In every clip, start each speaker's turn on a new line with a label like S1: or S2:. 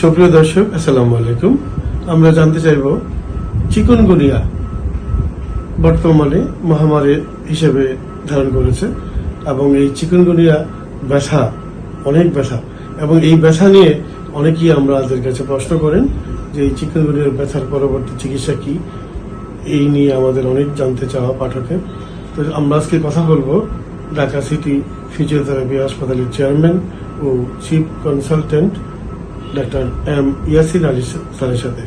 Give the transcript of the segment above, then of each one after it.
S1: সুপ্রিয় দর্শক আসসালামু আলাইকুম। আমরা জানতে চাইব চিকনগুনিয়া বর্তমানে মহামারী হিসেবে ধারণ করেছে এবং এই চিকনগুনিয়া ব্যথা, অনেক ব্যথা, এবং এই ব্যথা নিয়ে অনেকেই আমরা আমাদের কাছে প্রশ্ন করেন যে এই চিকনগুনিয়ার ব্যথার পরবর্তী চিকিৎসা কি? এই নিয়ে আমাদের অনেক জানতে চাওয়া পাঠকের। তো আমরা আজকে কথা বলব ঢাকা সিটি ফিজিওথেরাপি হাসপাতালের চেয়ারম্যান ও chief consultant doctor M Yasin Ali স্যারের সাথে।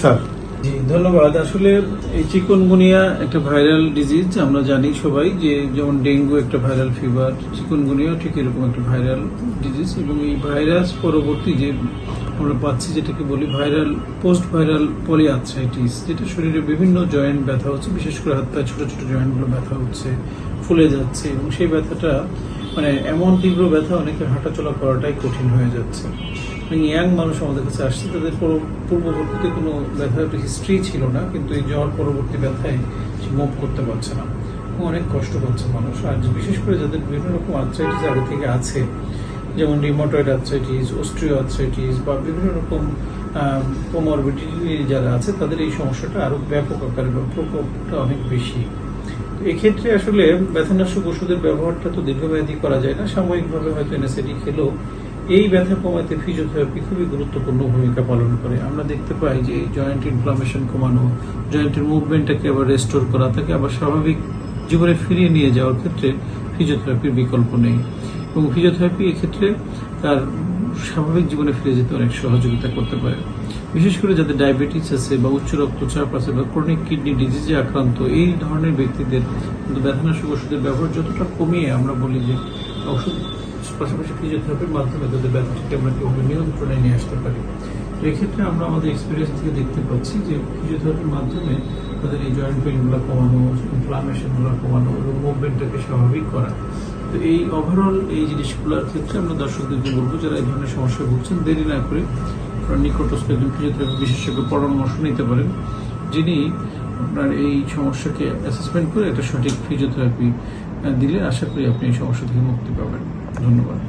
S1: স্যার।
S2: জি, ধন্যবাদ। আসলে এই চিকনগুনিয়া একটা ভাইরাল ডিজিজ আমরা জানি সবাই যে যেমন ডেঙ্গু একটা ভাইরাল ফিভার চিকনগুনিয়াও ঠিক এরকম একটা ভাইরাল ডিজিজ এবং এই ভাইরাস পরবর্তী যে আমরা পাচ্ছি যেটাকে বলি ভাইরাল পোস্ট ভাইরাল পলিআর্থ্রাইটিস যেটা শরীরে বিভিন্ন জয়েন্ট ব্যথা হচ্ছে, বিশেষ করে হাত পায়ে ছোটো ছোটো জয়েন্টগুলো ব্যথা হচ্ছে, ফুলে যাচ্ছে এবং সেই ব্যথাটা মানে এমন তীব্র ব্যথা অনেকের হাঁটাচলা করাটাই কঠিন হয়ে যাচ্ছে। ইয়াং মানুষ আমাদের কাছে আসছে, তাদের পূর্ববর্তীতে কোনো ব্যথার হিস্ট্রি ছিল না, কিন্তু এই জ্বর পরবর্তী ব্যথায় সে মুভ করতে পারছে না। অনেক কষ্ট পাচ্ছে মানুষ। আর বিশেষ করে যাদের বিভিন্ন রকম আর্থ্রাইটিস আগে থেকে আছে, যেমন রিমোটয়েড আর্থ্রাইটিস অস্ট্রিও আর্থ্রাইটিস বা বিভিন্ন রকম কোমরবিডিটি যারা আছে, তাদের এই সমস্যাটা আরও ব্যাপক আকারে বা প্রকোপটা অনেক বেশি। এক্ষেত্রে আসলে ব্যথানাশক ওষুধের ব্যবহারটা তো দীর্ঘমেয়াদী করা যায় না। সাময়িকভাবে হয়তো এনএসএডি খেলেও এই ব্যথা কমাতে ফিজিওথেরাপি খুবই গুরুত্বপূর্ণ ভূমিকা পালন করে। আমরা দেখতে পাই যে জয়েন্ট ইনফ্লামেশন কমানো জয়েন্টের মুভমেন্টটাকে আবার রেস্টোর করা, তাকে আবার স্বাভাবিক জীবনে ফিরিয়ে নিয়ে যাওয়ার ক্ষেত্রে ফিজিওথেরাপির বিকল্প নেই। এবং ফিজিওথেরাপি এক্ষেত্রে তার স্বাভাবিক জীবনে ফিরে যেতে অনেক সহযোগিতা করতে পারে। বিশেষ করে যাদের ডায়াবেটিস আছে বা উচ্চ রক্তচাপ আছে বা ক্রনিক কিডনি ডিজিজে আক্রান্ত, এই ধরনের ব্যক্তিদের কিন্তু ব্যথানাশক ওষুধের ব্যবহার যতটা কমিয়ে আমরা বলি যে ওষুধ পাশাপাশি ফিজিওথেরাপির মাধ্যমে তাদের ব্যথাটাকে আমরা কীভাবে নিয়ন্ত্রণে নিয়ে আসতে পারি এক্ষেত্রে আমরা আমাদের এক্সপিরিয়েন্স থেকে দেখতে পাচ্ছি যে ফিজিওথেরাপির মাধ্যমে তাদের এই জয়েন্ট পেইনগুলো কমানো ইনফ্লামেশনগুলো কমানো এবং মুভমেন্টটাকে স্বাভাবিক করা। তো এই ওভারঅল এই জিনিসগুলোর ক্ষেত্রে আমরা দর্শকদেরকে বলব, যারা এই ধরনের সমস্যা ভুগছেন, দেরি না করে আপনারা নিকটস্থ একজন ফিজিওথেরাপি বিশেষজ্ঞ পরামর্শ নিতে পারেন, যিনি আপনার এই সমস্যাকে অ্যাসেসমেন্ট করে একটা সঠিক ফিজিওথেরাপি দিলে আশা করি আপনি এই সমস্যা থেকে মুক্তি পাবেন। ধন্যবাদ।